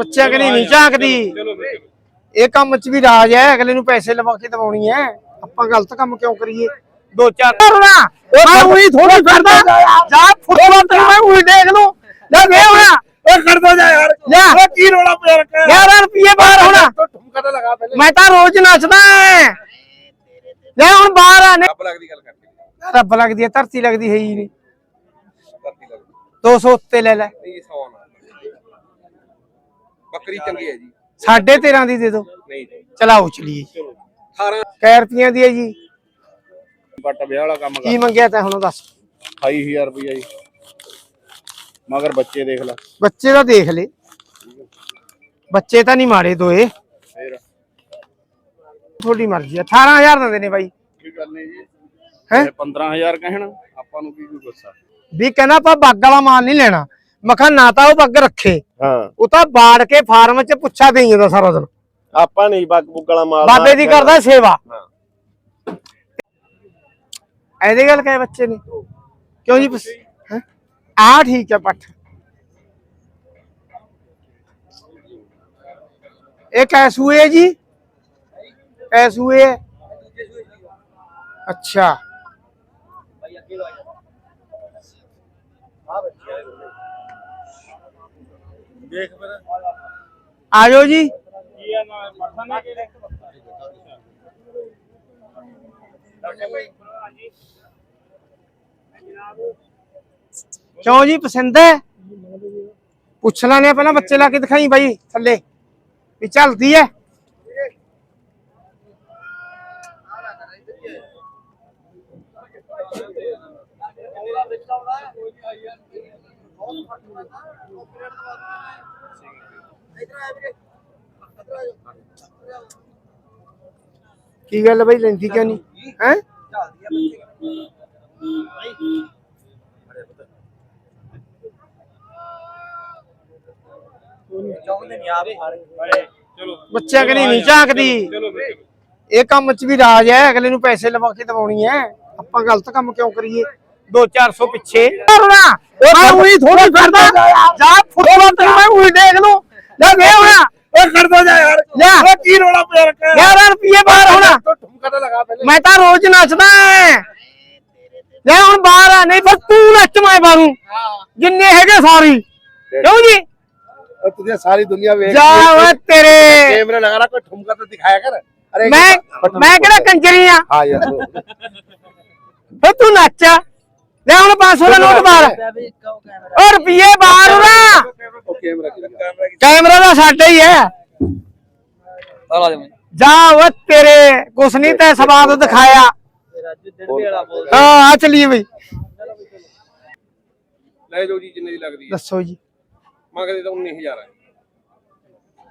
ਬੱਚਿਆਂ ਕਨੀ ਨਹੀਂ ਝਾਕਦੀ। ਇਹ ਕੰਮ 'ਚ ਵੀ ਰਾਜ ਹੈ ਅਗਲੇ ਨੂੰ ਪੈਸੇ ਲਵਾ ਕੇ ਦਵਾਉਣੀ ਹੈ। ਆਪਾਂ ਗਲਤ ਕੰਮ ਕਿਉਂ ਕਰੀਏ? ਦੋ ਚਾਰ ਕਰਨਾ। ਮੈਂ ਉਹੀ ਥੋੜੀ ਫਿਰਦਾ ਜਾ ਫੁੱਟਬਾਲ ਤੇ ਮੈਂ ਉਹੀ ਦੇਖ ਲੂ ਲੈ ਵੇ ਹੋਣਾ। ਓਏ ਕਰ ਦੋ ਜਾ ਯਾਰ। ਲੈ। ਓਏ ਕੀ ਰੋਲਾ ਪਿਆ ਰੱਖਿਆ। 11 ਰੁਪਏ ਬਾਹਰ ਹੋਣਾ। ਤੂੰ ਠੁਮਕਾ ਤਾਂ ਲਗਾ ਪਹਿਲੇ। ਮੈਂ ਤਾਂ ਰੋਜ਼ ਨੱਚਦਾ ਐ। ਲੈ ਹੁਣ ਬਾਹਰ ਆ। ਨੇ ਰੱਬ ਲੱਗਦੀ ਗੱਲ ਕਰਦੀ ਰੱਬ ਲੱਗਦੀ ਹੈ ਧਰਤੀ ਲੱਗਦੀ ਹੈ ਹੀ ਨਹੀਂ ਕਰਦੀ ਲੱਗਦੀ 200 ਉੱਤੇ ਲੈ ਲੈ। ਨਾ। ਬੱਕਰੀ ਚੰਗੀ ਹੈ ਜੀ। ਸਾਢੇ 13 ਦੀ ਦੇ ਦਿਓ। ਨਹੀਂ ਜੀ। ਚਲਾਓ ਚਲੀਏ ਚਲੋ। 18 ਕੈ ਰੁਪਈਆਂ ਦੀ ਹੈ ਜੀ। ਬੱਟ ਵਿਆਹ ਵਾਲਾ ਕੰਮ ਕੀ ਮੰਗਿਆ ਤੈਂ ਹੁਣ ਦੱਸ। 28000 ਰੁਪਇਆ ਜੀ। ਮਗਰ ਬੱਚੇ ਦੇਖ ਲੈ। ਬੱਚੇ ਦਾ ਦੇਖ ਲੈ। ਬੱਚੇ ਤਾਂ ਨਹੀਂ ਮਾਰੇ ਦੋਏ। ਫੇਰ। ਤੁਹਾਡੀ ਮਰਜ਼ੀ ਆ। 18000 ਦਿੰਦੇ ਨੇ ਬਾਈ। ਕੀ ਗੱਲ ਨਹੀਂ ਜੀ? ਹੈਂ? ਇਹ 15000 ਕਹਿਣ ਆਪਾਂ ਨੂੰ ਕੀ ਕੋਈ ਗੁੱਸਾ? ਵੀ ਕਹਿੰਦਾ ਆਪਾਂ ਬੱਗ ਵਾਲਾ ਮਾਲ ਨਹੀਂ ਲੈਣਾ। ਮੈਂ ਕਿਹਾ ਨਾ ਤਾਂ ਉਹ ਬੱਗ ਰੱਖੇ। ਹਾਂ। ਉਹ ਤਾਂ ਬਾੜ ਕੇ ਫਾਰਮ 'ਚ ਪੁੱਛਾ ਦੇਈ ਜਾਂਦਾ ਸਾਰਾ ਦਿਨ। ਆਪਾਂ ਨਹੀਂ ਬੱਗ ਬੁੱਗ ਵਾਲਾ ਮਾਲ ਬਾਬੇ ਦੀ ਕਰਦਾ ਸੇਵਾ। ਹਾਂ। ਐਦੇ ਗੱਲ ਕਹੇ ਬੱਚੇ ਨੇ। ਕਿਉਂ ਜੀ? ਆ ਠੀਕ ਹੈ ਪੱਠ। ਇਹ ਕੈਸੂਏ ਜੀ? ਕੈਸੂਏ ਅੱਛਾ। ਦੇਖ ਫਿਰ ਆ ਜਾਓ ਜੀ ਕੀ ਆ ਨਾ ਮੱਥਾ ਨਾ ਕਿ ਕਿਉਂ ਜੀ ਪਸੰਦ ਹੈ ਪੁੱਛ ਲੈਣੇ ਪਹਿਲਾਂ ਬੱਚੇ ਲਾ ਕੇ ਦਿਖਾਈ ਬਾਈ ਥੱਲੇ ਵੀ ਚੱਲਦੀ ਹੈ ਕੀ ਗੱਲ ਬਾਈ, ਲੈਂਦੀ ਕਿਉਂ ਨਹੀਂ? ਹੈ? ਬੱਚਿਆਂ ਕਨੀ ਨਹੀਂ ਝਾਕਦੀ। ਇਹ ਕੰਮ 'ਚ ਵੀ ਰਾਜ ਹੈ, ਅਗਲੇ ਨੂੰ ਪੈਸੇ ਲਵਾ ਕੇ ਦਵਾਉਣੀ ਹੈ। ਆਪਾਂ ਗਲਤ ਕੰਮ ਕਿਉਂ ਕਰੀਏ? 2-400 ਪਿੱਛੇ ਕਰਨਾ ਮੈਂ ਉਹੀ ਥੋੜੀ ਫਿਰਦਾ ਜਾ ਫੁੱਟਬਾਲ ਤੇ ਮੈਂ ਉਹੀ ਦੇਖ ਲੂ ਲੈ ਵੇ ਹੋਣਾ ਓਏ ਕਰ ਦੋ ਜਾ ਯਾਰ ਲੈ ਓਏ ਕੀ ਰੋਲਾ ਪਿਆ ਰੱਖਿਆ 11 ਰੁਪਏ ਬਾਹਰ ਹੋਣਾ ਤੂੰ ਠੁਮਕਾ ਤਾਂ ਲਗਾ ਪਹਿਲੇ ਮੈਂ ਤਾਂ ਰੋਜ਼ ਨੱਚਦਾ ਐ। ਲੈ ਹੁਣ ਬਾਹਰ ਆ ਨਹੀਂ ਫਿਰ ਤੂੰ ਨੱਚ ਮੈਂ ਬਾਰੂ ਜਿੰਨੇ ਹੈਗੇ ਸਾਰੀ ਕਿਉਂ ਜੀ और तुझे सारी दुनिया में ਜਾ ਓਏ ਤੇਰੇ कैमरा लगा रहा कोई ठुमका तो दिखाया कर अरे ਮੈਂ ਮੈਂ ਕਿਹੜਾ ਕੰਜਰੀ ਆ हाँ यार ਫੇ ਤੂੰ ਨੱਚ ਲੈ ਹੁਣ 500 ਦਾ ਨੋਟ ਬਾਹਰ ਓ ਰੁਪਏ ਬਾਹਰ ਉਹਦਾ ਕੈਮਰਾ ਦਾ ਸਾਡਾ ਹੀ ਹੈ। ਜਾ ਓ ਤੇਰੇ ਕੁਛ ਨਹੀਂ ਤੈ ਸਵਾਦ ਦਿਖਾਇਆ। ਹਾਂ ਆ ਚਲੀਏ ਬਈ। ਲੈ ਜਾਓ ਜੀ ਜਿੰਨੇ ਦੀ ਲੱਗਦੀ ਹੈ। ਦੱਸੋ ਜੀ। ਮੰਗਦੇ ਤਾਂ 19000 ਆ।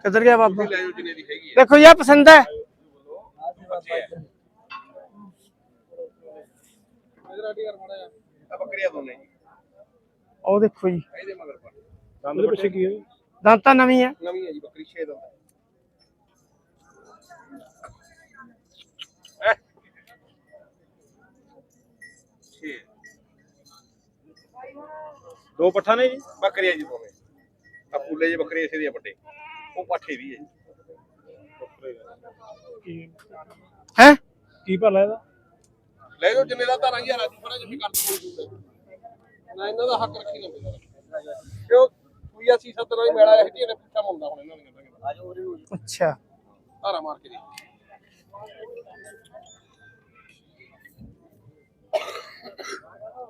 ਕਿੱਧਰ ਗਿਆ ਬਾਬਾ? ਲੈ ਜਾਓ ਜਿੰਨੇ ਦੀ ਹੈਗੀ ਹੈ ਦੇਖੋ ਇਹ ਪਸੰਦ ਹੈ। ਬੱਚੇ ਹੈ ਇਧਰ ਆਡੀ ਕਰ ਮਾੜਾ ਜਿਹਾ? ਆ ਬੱਕਰੀਆਂ ਦੋਨੇ ਜੀ। ਉਹ ਦੇਖੋ ਜੀ। ਇਹਦੇ ਮਗਰ ਪਰ ਦੰਦ ਪਿੱਛੇ ਕੀ ਹੈ? ਦੰਦ ਤਾਂ ਨਵੀਂ ਹੈ ਨਵੀਂ ਹੈ ਜੀ ਬੱਕਰੀ 6 ਦੰਦ ਹੈ? ਦੋ ਪੱਠਾ ਨੇ ਜੀ? ਬੱਕਰੀਆਂ ਜੀ ਦੋਵੇਂ। ਆ ਪੂਲੇ ਜੀ ਬੱਕਰੀ ਇਸੇ ਦੇ ਵੱਡੇ। ਉਹ ਪੱਠੇ ਵੀ ਹੈ ਜੀ। ਹੈ? ਕੀ ਭਾਲਾ ਇਹਦਾ? ਲੈ ਜਾਓ ਜਿੰਨੇ ਦਾ ਧਾਰਾਂ ਹਜ਼ਾਰ ਅੱਜ ਫੜਾ ਜਿਵੇਂ ਕਰ ਦੋ ਨਾ ਇਹਨਾਂ ਦਾ ਹੱਕ ਰੱਖੀ ਨਾ ਮੇਰਾ ਕਿਉਂ ਕੋਈ ਅਸੀਂ ਸੱਤ ਨਾਲ ਹੀ ਮੇਲਾ ਇਹ ਜੀ ਨੇ ਪੁੱਛਾ ਮੁੰਡਾ ਹੁਣ ਇਹਨਾਂ ਨੇ ਅੱਛਾ। ਧਾਰਾ ਮਾਰ ਕੇ ਦੇ।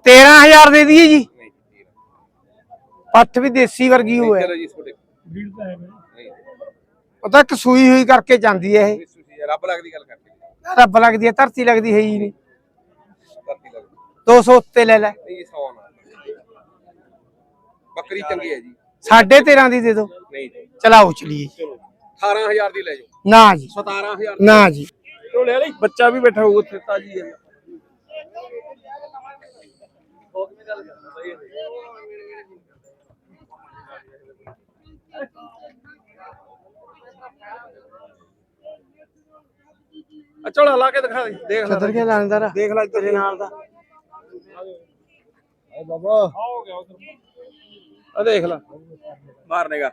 ਤੇਰਾਂ ਹਜ਼ਾਰ ਦੇ ਦਈਏ ਜੀ? ਨਹੀਂ ਜੀ ਪੱਠ ਵੀ ਦੇਸੀ ਵਰਗੀ ਹੋਏ ਚਲੋ ਜੀ ਤਾਂ ਹੈ ਉਹ ਤਾਂ ਕਸੂਈ ਹੋਈ ਕਰਕੇ ਜਾਂਦੀ ਹੈ ਇਹ। ਰੱਬ ਲੱਗਦੀ ਗੱਲ ਕਰਦੇ ਰੱਬ ਲੱਗਦੀ ਹੈ ਧਰਤੀ ਲੱਗਦੀ ਹੈ ਹੀ ਨਹੀਂ 200 ਉੱਤੇ ਲੈ ਲੈ। ਨਹੀਂ ਸੌ ਨਾ। ਬੱਕਰੀ ਚੰਗੀ ਹੈ ਜੀ। ਸਾਢੇ 13 ਦੀ ਦੇ ਦਿਓ ਨਹੀਂ ਜੀ। ਚਲਾਓ ਚਲੀਏ। ਚਲੋ। 18000 ਦੀ ਲੈ ਜਾਓ। ਨਾ ਜੀ। 17000 ਨਾ ਜੀ। ਚਲੋ ਲੈ ਲਈ ਬੱਚਾ ਵੀ ਬੈਠਾ ਹੋਊ ਉੱਥੇ ਤਾਜੀ ਹੈ। ਆ ਚਲੋ ਲਾ ਕੇ ਦਿਖਾ ਦੇ। ਦੇਖ ਲੈ। ਕਿੱਧਰ ਗਿਆ ਲਾਣੇਦਾਰ ਦੇਖ ਲੈ ਤੇਰੇ ਨਾਲ ਦਾ। ਬਾਬਾ। ਆ ਦੇਖ ਲੈ। ਮਾਰਨੇਗਾ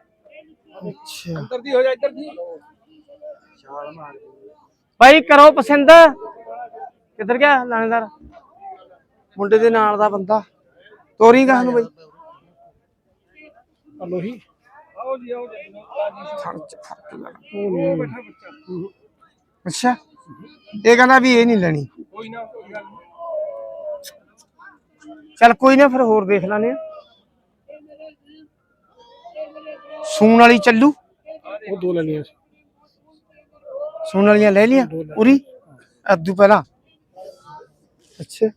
ਅੱਛਾ। ਅੰਦਰ ਦੀ ਹੋ ਜਾ ਇੱਧਰ ਦੀ। ਭਾਈ ਕਰੋ ਪਸੰਦ। ਕਿੱਧਰ ਗਿਆ ਲਾਣੇਦਾਰ? ਮੁੰਡੇ ਦੇ ਨਾਲ ਦਾ ਬੰਦਾ। ਤੋਰੀ ਗਾ ਨੂੰ ਬਾਈ। ਲੋਹੀ ਆਓ ਜੀ ਆਓ ਜੀ। ਥਣ ਚ ਫ਼ਰਕ ਲੈਣਾ ਅੱਛਾ। ਇਹ ਕਹਿੰਦਾ ਵੀ ਇਹ ਨਹੀਂ ਲੈਣੀ। ਕੋਈ ਨਾ ਕੋਈ ਗੱਲ ਨੀ। ਚੱਲ ਕੋਈ ਨਾ ਫਿਰ ਹੋਰ ਦੇਖ ਆ ਸੂਣ ਵਾਲੀ ਚੱਲੂ। ਉਹ ਦੋ ਲੈ ਲਈਆਂ ਸੀ। ਸੂਣ ਵਾਲੀਆਂ ਲੈ ਲੀਆਂ ਉਰੀ ਅੱਧੂ ਪਹਿਲਾਂ। ਅੱਛਾ।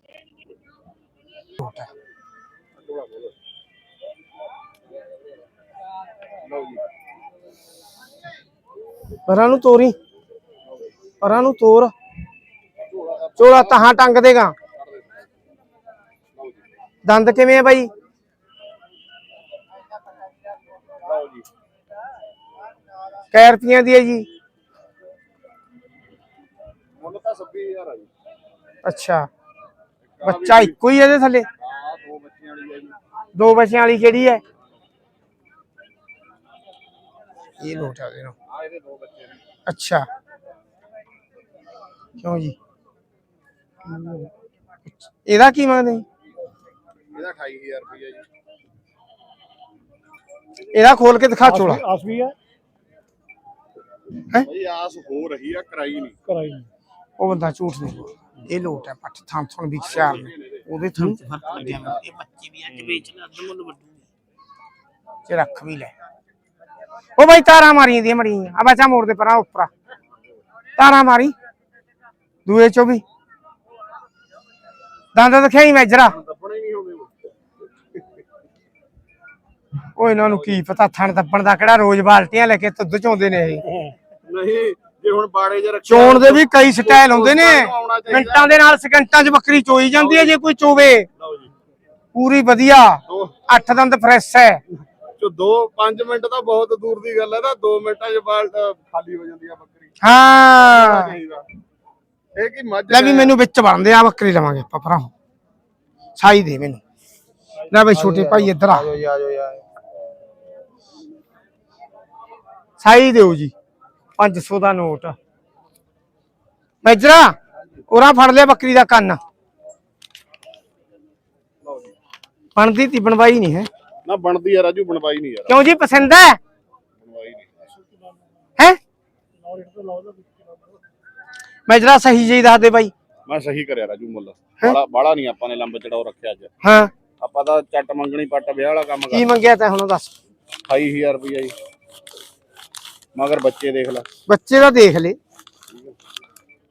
ਪਰਾਂ ਨੂੰ ਤੋਰੀ। ਪਰਾਂ ਨੂੰ ਤੋਰ। ਚੋਲਾ ਤਹਾਂ ਟੰਗ ਦੇਗਾ। ਦੰਦ ਕਿਵੇਂ ਆ ਬਾਈ? ਲਓ ਜੀ। ਕੈ ਰੁਪਈਆਂ ਦੀ ਹੈ ਜੀ। ਮੁੱਲ ਤਾਂ 26000 ਆ ਜੀ। ਅੱਛਾ। ਬੱਚਾ ਇੱਕੋ ਹੀ ਹੈ ਇਹਦੇ ਥੱਲੇ? ਆ ਦੋ ਬੱਚਿਆਂ ਵਾਲੀ ਹੈ ਜੀ। ਦੋ ਬੱਚਿਆਂ ਵਾਲੀ ਕਿਹੜੀ ਹੈ? ਇਹ ਲੋਟ ਆ ਦੇਣਾ ਆ ਇਹਦੇ ਦੋ ਬੱਚੇ ਨੇ। ਅੱਛਾ। ਕਿਉਂ ਜੀ? ਇਹਦਾ ਕੀ ਮੰਗਦੇ? ਜੀ? ਇਹਦਾ 28000 ਰੁਪਏ ਜੀ। ਇਹਦਾ ਖੋਲ ਕੇ ਦਿਖਾ ਚੋਲਾ। ਆਸ ਵੀ ਹੈ? ਬਈ ਆਸ ਹੋ ਰਹੀ ਆ ਕਰਾਈ ਨਹੀਂ। ਕਰਾਈ ਨਹੀਂ। ਉਹ ਬੰਦਾ ਝੂਠ ਨਹੀਂ ਬੋਲਦਾ। ਇਹ ਲੋਟ ਹੈ ਪੱਠ ਥਾਂ ਥਣ ਵੀ ਸਿਆਰ ਨੇ। ਉਹਦੇ ਥਣ ਚ ਫ਼ਰਕ ਲੱਗਿਆ ਮੈਨੂੰ। ਇਹ ਬੱਚੇ ਵੀ ਅੱਜ ਵੇਚ ਲੈ ਅੱਧ ਮੁੱਲ ਵੱਡੂ ਤੇ ਰੱਖ ਵੀ ਲੈ। ਉਹ ਬਾਈ ਤਾਰਾਂ ਮਾਰੀਆਂ ਦੀਆਂ ਮੜੀਆਂ। ਆ ਬੱਚਾ ਮੋੜ ਦੇ ਪਰਾਂ ਉੱਪਰ ਤਾਰਾਂ ਮਾਰੀ। ਦੂਏ ਚੋਂ ਵੀ। ਦੰਦ ਦਿਖਾਈ ਮੈਜਰਾ ਦੱਬਣੇ ਨਹੀਂ ਹੁੰਦੇ ਉਹ ਇਹਨਾਂ ਨੂੰ ਕੀ ਪਤਾ ਥਣ ਦੱਬਣ ਦਾ ਕਿਹੜਾ ਰੋਜ਼ ਬਾਲਟੀਆਂ ਲੈ ਕੇ ਦੁੱਧ ਚੋਂਦੇ ਨੇ ਇਹ। ਨਹੀਂ ਜੇ ਹੁਣ ਬਾੜੇ 'ਚ ਰੱਖਿਆ ਚੋਣ ਦੇ ਵੀ ਕਈ ਸਟਾਈਲ ਹੁੰਦੇ ਨੇ। ਮਿੰਟਾਂ ਦੇ ਨਾਲ ਸਕਿੰਟਾਂ 'ਚ ਬੱਕਰੀ ਚੋਈ ਜਾਂਦੀ ਹੈ ਜੇ ਕੋਈ ਚੋਵੇ। ਜੀ। ਪੂਰੀ ਵਧੀਆ। ਅੱਠ ਦੰਦ ਫਰੈਸ਼ ਹੈ। ਚੋ 2 5 ਮਿੰਟ ਤਾਂ ਬਹੁਤ ਦੂਰ ਦੀ ਗੱਲ ਹੈ ਤਾਂ 2 ਮਿੰਟਾਂ 'ਚ ਬਾਲਟ ਖਾਲੀ ਹੋ ਜਾਂਦੀ ਆ ਬੱਕਰੀ। ਹਾਂ। ਇਹ ਕੀ ਮੱਝ ਲੈ ਵੀ ਮੈਨੂੰ ਵਿੱਚ ਬਣਦੇ ਆ ਬੱਕਰੀ ਲਵਾਂਗੇ ਆਪਾਂ ਭਰਾ ਸਾਈ ਦੇ ਮੈਨੂੰ। ਲੈ ਬਈ ਛੋਟੇ ਭਾਈ ਇੱਧਰ ਆ। ਆ ਜਾਓ ਯਾਰ ਸਾਈ ਦਿਓ ਜੀ 500 ਦਾ ਨੋਟ। ਮੈਜਰਾ ਉਰਾ ਫੜ ਲਿਆ ਬੱਕਰੀ ਦਾ ਕੰਨ। ਬਣਦੀ ਤੀ ਬਣਵਾਈ ਨਹੀਂ ਹੈ। ਨਾ ਬਣਦੀ ਆ ਰਾਜੂ ਬਣਵਾਈ ਨਹੀਂ ਯਾਰ। ਕਿਉਂ ਜੀ ਪਸੰਦ ਹੈ? ਬਣਵਾਈ ਨਹੀਂ। ਹੈ? ਮੈਜਰਾ ਸਹੀ ਜੀ ਦੱਸ ਦੇ ਬਾਈ। ਮੈਂ ਸਹੀ ਕਰਿਆ ਰਾਜੂ ਮੁੱਲ। ਬਾਲਾ ਨਹੀਂ ਆਪਾਂ ਨੇ ਲੰਬ ਚੜਾਉ ਰੱਖਿਆ ਅੱਜ। ਹਾਂ। ਆਪਾਂ ਤਾਂ ਚੱਟ ਮੰਗਣੀ ਪੱਟ ਵਿਆਹ ਵਾਲਾ ਕੰਮ ਕੀ ਮੰਗਿਆ ਤੈਂ ਹੁਣ ਦੱਸ। 28000 ਰੁਪਇਆ ਜੀ। ਮਗਰ ਬੱਚੇ ਦੇਖ ਲੈ ਬੱਚੇ ਦਾ ਦੇਖ ਲੈ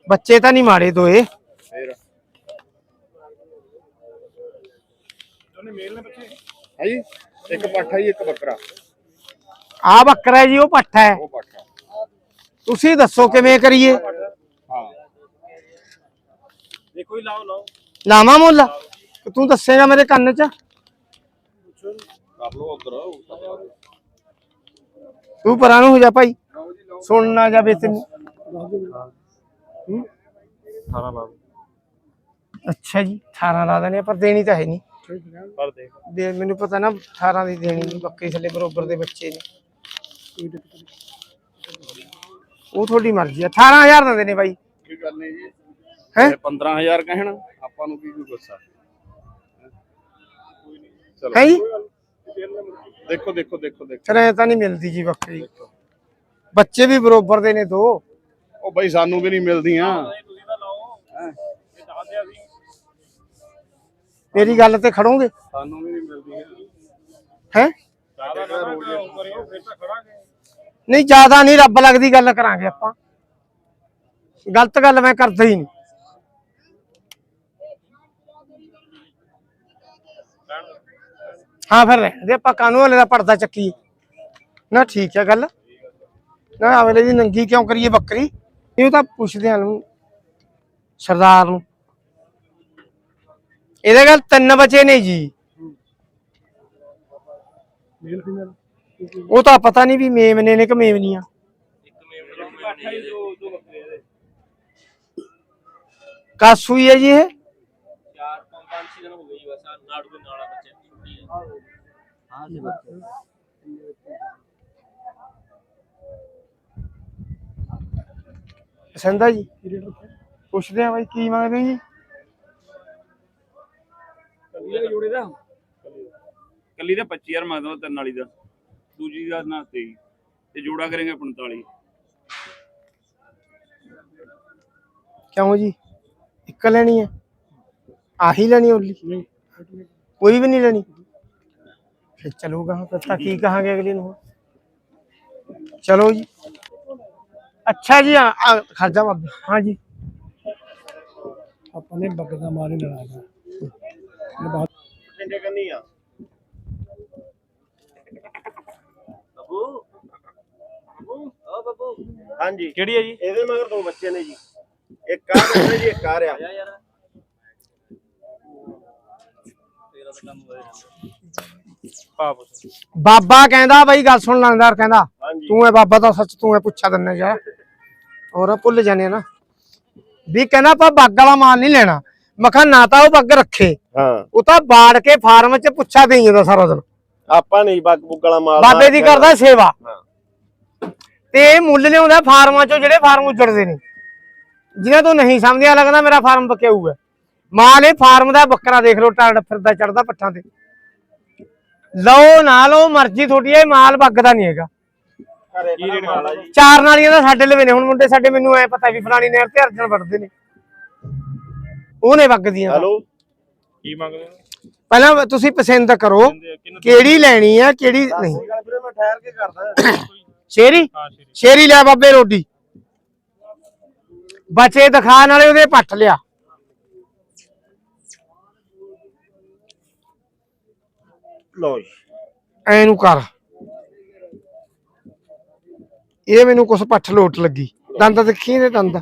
ਬੱਚੇ ਤਾਂ ਨਹੀਂ ਮਾਰੇ ਦੋਏ ਫੇਰ ਉਹਨੇ ਮੇਲ ਨੇ ਬੱਚੇ ਹੈ ਜੀ ਇੱਕ ਪੱਠਾ ਜੀ ਇੱਕ ਬੱਕਰਾ ਆ ਬੱਕਰਾ ਹੈ ਜੀ ਉਹ ਪੱਠਾ ਹੈ ਉਹ ਪੱਠਾ ਤੁਸੀਂ ਦੱਸੋ ਕਿਵੇਂ ਕਰੀਏ ਹਾਂ ਦੇਖੋ ਹੀ ਲਾਓ ਲਾਓ ਲਾਵਾਂ ਮੁੱਲ ਕਿ ਤੂੰ ਦੱਸੇਗਾ ਮੇਰੇ ਕੰਨ 'ਚ ਕਰ ਲੋ ਉਧਰ ਤੂੰ ਪਰਾਂ ਨੂੰ ਹੋ ਜਾ ਭਾਈ। ਸੁਣ ਨਾ ਜਾਵੇ ਤੈਨੂੰ ਲਾ ਅੱਛਾ ਜੀ 18 ਲਾ ਦਨੇ ਪਰ ਦੇਣੀ ਤਾਂ ਹੈ ਨਹੀਂ। ਪਰ ਦੇ। ਮੈਨੂੰ ਪਤਾ ਨਾ 18 ਦੀ ਦੇਣੀ ਨਹੀਂ ਬੱਕਰੀ ਥੱਲੇ ਬਰੋਬਰ ਦੇ ਬੱਚੇ ਨੇ। ਉਹ ਤੁਹਾਡੀ ਮਰਜ਼ੀ ਆ। 18000 ਦਿੰਦੇ ਨੇ ਬਾਈ ਕੋਈ ਗੱਲ ਨਹੀਂ ਜੀ? ਹੈ? ਇਹ 15000 ਕਹਿਣ ਆਪਾਂ ਨੂੰ ਕੀ ਕੋਈ ਗੁੱਸਾ? ਚਲੋ ਹੈ ਜੀ? ਦੇਖੋ ਦੇਖੋ ਦੇਖੋ ਦੇਖੋ। ਫਿਰ ਐ ਤਾਂ ਨਹੀਂ ਮਿਲਦੀ ਜੀ ਬੱਕਰੀ। ਬੱਚੇ ਵੀ ਬਰੋਬਰ ਦੇ ਨੇ ਦੋ। ਉਹ ਬਈ ਸਾਨੂੰ ਵੀ ਨਹੀਂ ਮਿਲਦੀਆਂ। ਤੁਸੀਂ ਤਾਂ ਲਾਓ ਹੈਂ। ਇਹ ਦੱਸ ਦਿਆ ਸੀ ਮੇਰੀ ਗੱਲ ਤੇ ਖੜੋਗੇ? ਸਾਨੂੰ ਵੀ ਨਹੀਂ ਮਿਲਦੀਆਂ। ਹੈ? ਨਹੀਂ ਜ਼ਿਆਦਾ ਨਹੀਂ ਰੱਬ ਲੱਗਦੀ ਗੱਲ ਕਰਾਂਗੇ ਆਪਾਂ। ਗਲਤ ਗੱਲ ਮੈਂ ਕਰਦਾ ਹੀ ਨਹੀਂ। ਹਾਂ ਫਿਰ ਰਹਿਣ ਦੇ ਆਪਾਂ ਕਾਨੂੰਨ ਵਾਲੇ ਦਾ ਪਰਦਾ ਚੱਕੀ? ਨਾ ਠੀਕ ਹੈ ਗੱਲ। ਨਾ ਅਗਲੇ ਦੀ ਨੰਗੀ ਕਿਉਂ ਕਰੀਏ ਬੱਕਰੀ? ਇਹ ਤਾਂ ਪੁੱਛਦੇ ਹਾਂ ਨੂੰ ਸਰਦਾਰ ਨੂੰ। ਇਹਦੇ ਗੱਲ ਤਿੰਨ ਬੱਚੇ ਨੇ ਜੀ। ਉਹ ਤਾਂ ਪਤਾ ਨਹੀਂ ਵੀ ਮੇਮਨੇ ਨੇ ਕਿ ਮੇਮਨੀਆਂ ਕਾਸੂ ਹੀ ਹੈ ਜੀ ਇਹ? ਚਾਰ ਪੰਜ ਪੰਜ ਛੇ ਦਿਨ ਹੋ ਗਏ ਜੀ ਬਸ ਨਾੜੂ ਦੇ ਨਾਲ कहाँ ਸੰਦਾ ਜੀ ਪੁੱਛਦੇ ਆ ਬਾਈ ਕੀ ਮੰਗਦੇ ਜੀ? ਕੱਲੀ ਦਾ ਜੋੜੇ ਦਾ? ਮੰਗਦਾ ਤਿੰਨ ਵਾਲੀ ਦਾ। ਦੂਜੀ ਦਾ ਨਾ 23 ਤੇ ਜੋੜਾ ਕਰਾਂਗੇ 45 ਕਿਉਂ ਜੀ? ਇੱਕ ਲੈਣੀ ਹੈ ਆਹੀ ਲੈਣੀ ਓਲੀ ਕੋਈ ਵੀ ਨਹੀਂ ਲੈਣੀ? ਫਿਰ ਚਲੂਗਾ ਫਿਰ ਤਾਂ ਕੀ ਕਹਾਂਗੇ ਅਗਲੇ ਨੂੰ ਚਲੋ ਜੀ ਅੱਛਾ ਜੀ ਆ ਆ, ਖਰਚਾ ਬਾਬੇ ਹਾਂ ਜੀ ਆਪਾਂ ਨੇ ਬੱਗਦਾ ਮਾਰੇ ਲੜਾਇਆ ਕਿੰਨੇ ਕੰਨੀ ਆ ਬੱਬੂ ਬੱਬੂ ਆ ਬੱਬੂ ਹਾਂਜੀ ਕਿਹੜੀ ਹੈ ਜੀ ਇਹਦੇ ਮਗਰ ਦੋ ਬੱਚੇ ਨੇ ਜੀ ਇੱਕ ਆ ਬੈਠਾ ਜੀ ਇੱਕ ਆ ਰਿਹਾ ਆ ਯਾਰ ਤੇਰਾ ਤਾਂ ਕੰਮ ਹੋਇਆ ਪਾਪ ਬਾਬਾ ਕਹਿੰਦਾ ਬਾਈ ਗੱਲ ਸੁਣ ਲੰਗਦਾਰ ਕਹਿੰਦਾ ਤੂੰ ਹੈ ਬਾਬਾ ਤਾਂ ਸੱਚ ਤੂੰ ਹੈ ਪੁੱਛਾ ਦਿੰਨੇ ਜਾ। ਹੋਰ ਭੁੱਲ ਜਾਣੇ ਆ ਨਾ। ਵੀ ਕਹਿੰਦਾ ਆਪਾਂ ਬੱਗ ਵਾਲਾ ਮਾਲ ਨਹੀਂ ਲੈਣਾ। ਮੈਂ ਕਿਹਾ ਨਾ ਤਾਂ ਉਹ ਬੱਗ ਰੱਖੇ। ਹਾਂ। ਉਹ ਤਾਂ ਬਾੜ ਕੇ ਫਾਰਮ 'ਚ ਪੁੱਛਾ ਦੇਈ ਜਾਂਦਾ ਸਾਰਾ ਦਿਨ। ਆਪਾਂ ਨਹੀਂ ਬੱਗ ਬੁੱਗ ਵਾਲਾ ਮਾਲ ਬਾਬੇ ਦੀ ਕਰਦਾ ਸੇਵਾ। ਤੇ ਇਹ ਮੁੱਲ ਲਿਆਉਂਦਾ ਫਾਰਮਾਂ 'ਚੋਂ ਜਿਹੜੇ ਫਾਰਮ ਉੱਜੜਦੇ ਨੇ। ਜਿਨ੍ਹਾਂ ਤੋਂ ਨਹੀਂ ਸਮਝਿਆ ਲੱਗਦਾ ਮੇਰਾ ਫਾਰਮ ਬਕਿਆ ਹੋਊਗਾ। ਮਾਲ ਇਹ ਫਾਰਮ ਦਾ ਬੱਕਰਾ ਦੇਖ ਲਓ ਟਾੜ ਫਿਰਦਾ ਚੜਦਾ ਪੱਠਾਂ ਤੇ। ਲਓ ਨਾ ਲਓ ਮਰਜ਼ੀ ਤੁਹਾਡੀ ਹੈ, ਇਹ ਮਾਲ ਬੱਗਦਾ ਨਹੀਂ ਹੈਗਾ। ਕੀ ਜੀ? ਚਾਰ ਨਾਲੀਆਂ ਦਾ ਸਾਡੇ ਲਵੇ ਨੇ ਹੁਣ ਮੁੰਡੇ ਸਾਡੇ ਮੈਨੂੰ ਐ ਪਤਾ ਵੀ ਫਲਾਣੀ ਨਹਿਰ ਤੇ ਅਰਜਨ ਵੜਦੇ ਨੇ। ਉਹਨੇ ਵਗਦੀਆਂ ਹੈਲੋ? ਕੀ ਮੰਗਦੇ ਹੋ ਪਹਿਲਾਂ ਤੁਸੀਂ ਪਸੰਦ ਕਰੋ ਕਿਹੜੀ ਲੈਣੀ ਆ ਕਿਹੜੀ ਨਹੀਂ। ਸਹੀ ਗੱਲ ਵੀਰੇ ਮੈਂ ਠਹਿਰ ਕੇ ਕਰਦਾ। ਸ਼ੇਰੀ? ਹਾਂ ਸ਼ੇਰੀ। ਸ਼ੇਰੀ ਲਿਆ ਬਾਬੇ ਰੋਡੀ ਬਚੇ ਦਿਖਾਣ ਵਾਲੇ ਉਹਦੇ ਪੱਟ ਲਿਆ। ਜੀ। ਐ ਨੂੰ ਕਰ। ਇਹ ਮੈਨੂੰ ਕੁਛ ਪੱਠ ਲੋਟ ਲੱਗੀ। ਦੰਦ ਦੇਖੀ ਇਹਦੇ ਦੰਦ।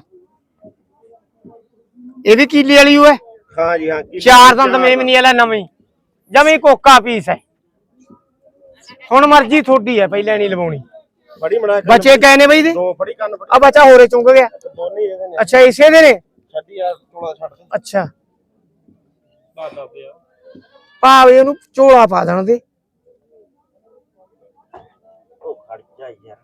ਇਹ ਵੀ ਕੀਲੀ ਵਾਲੀ ਓ ਹੈ? ਜੀ ਹਾਂ ਕੀ- ਚਾਰ ਦੰਦ ਮੇਮਨੀ ਵਾਲਾ ਨਵੀਂ। ਜਮੀ ਕੋਕਾ ਪੀਸ ਹੈ। ਹੁਣ ਮਰਜ਼ੀ ਤੁਹਾਡੀ ਹੈ ਪਹਿਲਾਂ ਨਹੀਂ ਲਵਾਉਣੀ। ਫੜੀ ਮਣਾ ਬੱਚੇ ਕਹੇ ਨੇ ਬਈ ਦੇ ਦੋ ਫੜੀ ਕੰਨ ਫੜੀ। ਆ ਬੱਚਾ ਹੋਰੇ ਚੁੰਗ ਗਿਆ। ਦੋਨੇ ਹੀ ਇਹਦੇ ਨੇ। ਅੱਛਾ ਇਸੇ ਦੇ ਨੇ? ਛੱਡੀ ਆ ਥੋੜਾ ਛੱਡ ਦੇ। ਅੱਛਾ। ਬਾਤ ਦੱਸਦੇ ਆ ਭਾਵੇਂ ਉਹਨੂੰ ਝੋਲਾ ਪਾ ਦੇਣ ਦੇ ਉਹ ਖੜ ਜਾ ਯਾਰ।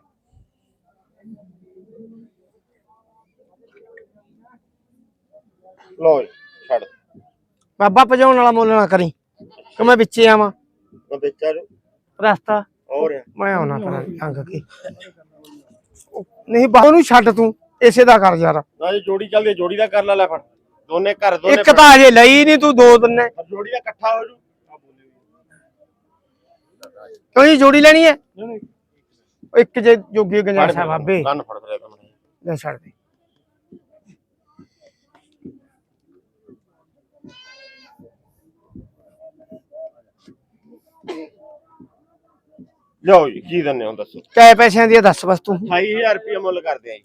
ਲੋ ਜੀ ਛੱਡ। ਬਾਬਾ ਭਜਾਉਣ ਵਾਲਾ ਮੁੱਲ ਨਾ ਕਰੀ ਕਿ ਮੈਂ ਵਿੱਚੇ ਆਵਾਂ। ਮੈਂ ਵੇਚਾ ਜੋ ਰਸਤਾ। ਹੋਰ ਆ। ਮੈਂ ਆਉਣਾ ਕਰਾਂ ਅੰਗ ਕੇ ਉਹ ਨਹੀਂ ਬਾਹਰ ਨੂੰ ਛੱਡ ਤੂੰ ਇਸੇ ਦਾ ਕਰ ਯਾਰ। ਨਾ ਜੀ ਜੋੜੀ ਚੱਲਦੀ ਹੈ, ਜੋੜੀ ਦਾ ਕਰ ਲੈ ਲੈ ਫੜ। ਦੋਨੇ ਘਰ ਦੋਨੇ ਇੱਕ ਤਾਂ ਅਜੇ ਲਈ ਨਹੀਂ ਤੂੰ ਦੋ ਦਿਨੇ ਫੜ। ਜੋੜੀ ਦਾ ਇਕੱਠਾ ਹੋ ਜੂ ਕਿਉਂ ਜੀ ਜੋੜੀ ਲੈਣੀ ਹੈ? ਉਹ ਇੱਕ ਜੇ ਜੋਗੀ ਗੰਜਾਇਸ਼ ਹੈ ਬਾਬੇ। ਕੰਨ ਫੜ ਇਹਦਾ ਲੈ ਛੱਡ ਦੇ। ਲਓ ਜੀ ਕੀ ਦਿੰਨੇ ਹੋ ਦੱਸੋ? ਕੈ ਪੈਸਿਆਂ ਦੀ ਆ ਦੱਸ ਬਸ ਤੂੰ। 28000 ਰੁਪਏ ਮੁੱਲ ਕਰਦੇ ਆ ਜੀ।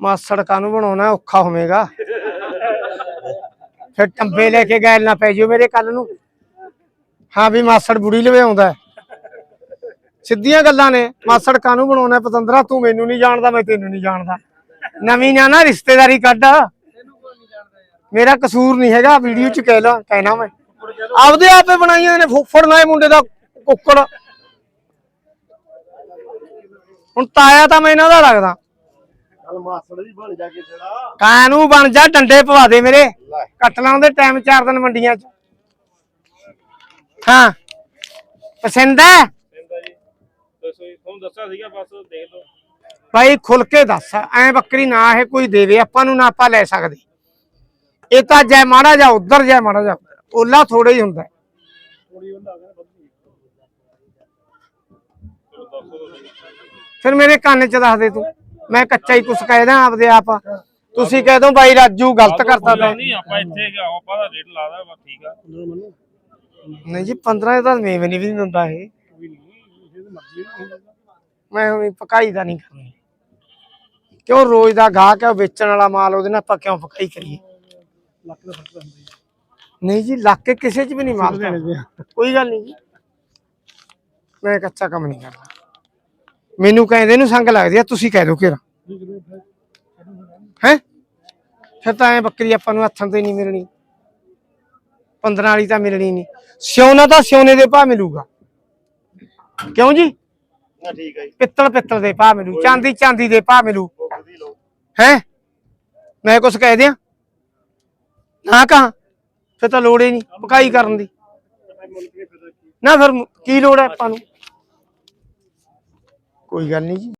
ਮਾਸੜ ਕਾਨੂੰ ਬਣਾਉਣਾ ਔਖਾ ਹੋਵੇਗਾ। ਫਿਰ ਟੰਬੇ ਲੈ ਕੇ ਗੈਲ ਨਾ ਪੈ ਜਿਓ ਮੇਰੇ ਕੱਲ ਨੂੰ। ਹਾਂ ਵੀ ਮਾਸੜ ਬੁੜੀ ਲਵੇ ਆਉਂਦਾ। ਸਿੱਧੀਆਂ ਗੱਲਾਂ ਨੇ ਮਾਸੜ ਕਾਨੂੰ ਬਣਾਉਣਾ ਪਤੰਦਰਾ? ਤੂੰ ਮੈਨੂੰ ਨਹੀਂ ਜਾਣਦਾ ਮੈਂ ਤੈਨੂੰ ਨਹੀਂ ਜਾਣਦਾ। ਨਵੀਂ ਨਾ ਨਾ ਰਿਸ਼ਤੇਦਾਰੀ ਕੱਢ। ਮੇਰਾ ਕਸੂਰ ਨਹੀਂ ਹੈਗਾ ਵੀਡੀਓ ਚ ਕਹਿ ਲਾ ਕਹਿਣਾ ਮੈਂ। ਆਪਦੇ ਆਪੇ ਬਣਾਈਆਂ ਨੇ ਫੁੱਫੜ ਨਾ ਮੁੰਡੇ ਦਾ ਕੁੱਕੜ। ਹੁਣ ਤਾਇਆ ਤਾਂ ਮੈਂ ਇਹਨਾਂ ਦਾ ਲੱਗਦਾ। ਚੱਲ ਮਾਸੜ ਬਣ ਜਾ ਕਿਸੇ ਦਾ। ਕਾਨੂੰ ਬਣ ਜਾ ਡੰਡੇ ਪਵਾ ਦੇ ਮੇਰੇ। ਕੱਟ ਲਾਉਣ ਦੇ ਟਾਈਮ ਚਾਰ ਦਿਨ ਮੰਡੀਆਂ 'ਚ। ਹਾਂ। ਪਸੰਦ ਹੈ? ਕਹਿੰਦਾ ਜੀ। ਦੱਸੋ ਜੀ ਤੁਹਾਨੂੰ ਦੱਸਿਆ ਸੀਗਾ ਬਸ ਦੇਖ ਲਓ। ਭਾਈ ਖੁੱਲ ਕੇ ਦੱਸ। ਐ ਬੱਕਰੀ ਨਾ ਇਹ ਕੋਈ ਦੇਵੇ ਆਪਾਂ ਨੂੰ ਨਾ ਆਪਾਂ ਲੈ ਸਕਦੇ। ਇਹ ਤਾਂ ਜੈ ਮਾੜਾ ਜਾ ਉਧਰ ਜੈ ਮਾੜਾ ਜਾ ਓਲਾ ਥੋੜਾ ਹੀ ਹੁੰਦਾ। ਹੈ। ਫਿਰ ਮੇਰੇ ਕੰਨ 'ਚ ਦੱਸ ਦੇ ਤੂੰ। ਮੈਂ ਕੱਚਾ ਹੀ ਕੁਛ ਕਹਿਦਾ ਆਪਦੇ ਆਪ। ਤੁਸੀਂ ਕਹਿ ਦੋ ਬਾਈ ਰਾਜੂ ਗਲਤ ਕਰਤਾ ਤੈਂ। ਨਹੀਂ ਆਪਾਂ ਇੱਥੇ ਗਿਆ ਆਪਾਂ ਦਾ ਰੇਟ ਲਾਦਾ ਬਸ ਠੀਕ ਆ। ਨਹੀਂ ਜੀ 15 ਦਾ ਮੈਂ ਵੀ ਨਹੀਂ ਵੀ ਦਿੰਦਾ ਇਹ। ਮੈਂ ਹੁਣ ਪਕਾਈ ਦਾ ਨਹੀਂ ਕਰਨੀ। ਕਿਉਂ ਰੋਜ਼ ਦਾ ਗਾਹਕ ਹੈ ਵੇਚਣ ਵਾਲਾ ਮਾਲ ਉਹਦੇ ਨਾਲ ਆਪਾਂ ਕਿਉਂ ਪਕਾਈ ਕਰੀਏ? ਨਹੀਂ ਜੀ ਲੱਕ ਕਿਸੇ ਚ ਵੀ ਨਹੀਂ ਮਾਰਦਾ। ਕੋਈ ਗੱਲ ਨਹੀਂ ਜੀ। ਮੈਂ ਕੱਚਾ ਕੰਮ ਨਹੀਂ ਕਰਦਾ। ਮੈਨੂੰ ਕਹਿੰਦੇ ਨੂੰ ਸੰਗ ਲੱਗਦੀ ਆ ਤੁਸੀਂ ਕਹਿ ਦਿਓ ਕਿਰਾ ਹੈ ਫਿਰ। ਤਾਂ ਐ ਬੱਕਰੀ ਆਪਾਂ ਨੂੰ ਹੱਥਾਂ ਤੇ ਨਹੀਂ ਮਿਲਣੀ। 15 ਵਾਲੀ ਤਾਂ ਮਿਲਣੀ ਨਹੀਂ। ਸਿਉਨਾ ਤਾਂ ਸਿਉਨੇ ਦੇ ਭਾਅ ਮਿਲੂਗਾ। ਕਿਉਂ ਜੀ? ਨਾ ਠੀਕ ਹੈ ਜੀ। ਪਿੱਤਲ ਪਿੱਤਲ ਦੇ ਭਾਅ ਮਿਲੂ ਚਾਂਦੀ ਚਾਂਦੀ ਦੇ ਭਾਅ ਮਿਲੂ। ਹੈ? ਮੈਂ ਕੁਛ ਕਹਿ ਦਿਆਂ? ਨਾ ਕਹਾਂ? ਫਿਰ ਤਾਂ ਲੋੜ ਹੀ ਨਹੀਂ ਪਕਾਈ ਕਰਨ ਦੀ। ਨਾ ਫਿਰ ਕੀ ਲੋੜ ਹੈ ਆਪਾਂ ਨੂੰ? ਕੋਈ ਗੱਲ ਨਹੀਂ ਜੀ।